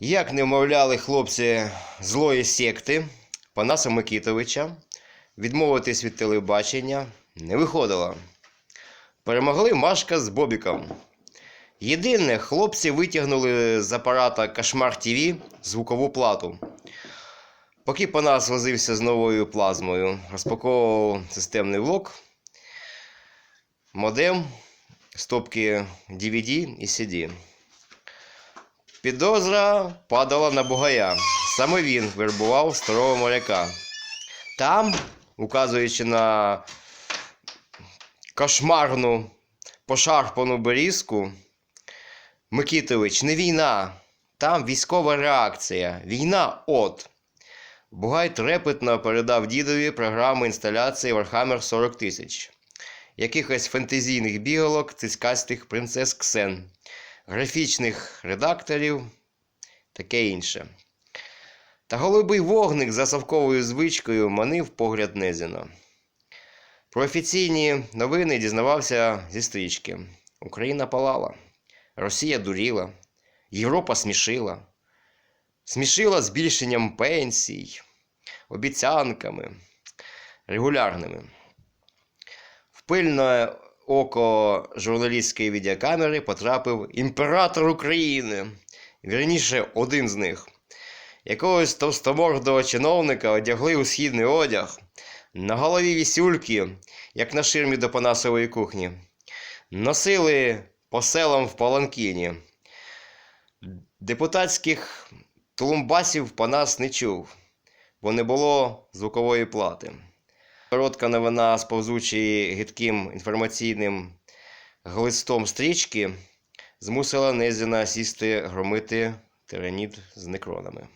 Як не вмовляли хлопці злої секти Панаса Микитовича, відмовитись від телебачення не виходило. Перемогли Машка з Бобіком. Єдине, хлопці витягнули з апарата Кошмар ТВ звукову плату. Поки Панас возився з новою плазмою, розпаковував системний блок, модем, стопки DVD і CD. Підозра падала на Бугая. Саме він вербував старого моряка. Там, указуючи на кошмарну пошарпану берізку, Микитович, не війна. Там військова реакція. Війна от. Бугай трепетно передав дідові програму інсталяції Warhammer 40 тисяч, якихось фентезійних біголок, цицькастих принцес Ксен, графічних редакторів, таке інше. Та голубий вогник за совковою звичкою манив погляд Незіна. Про офіційні новини дізнавався зі стрічки. Україна палала, Росія дуріла, Європа смішила. Смішила збільшенням пенсій, обіцянками регулярними. В пильне око журналістської відеокамери потрапив імператор України, вірніше, один з них. Якогось товстомордого чиновника одягли у східний одяг, на голові вісюльки, як на ширмі до Панасової кухні. Носили по селам в Паланкіні. Депутатських Тулумбасів Панас не чув, бо не було звукової плати. Коротка новина з повзучої гидким інформаційним глистом стрічки змусила Незіна сісти громити тиранід з некронами.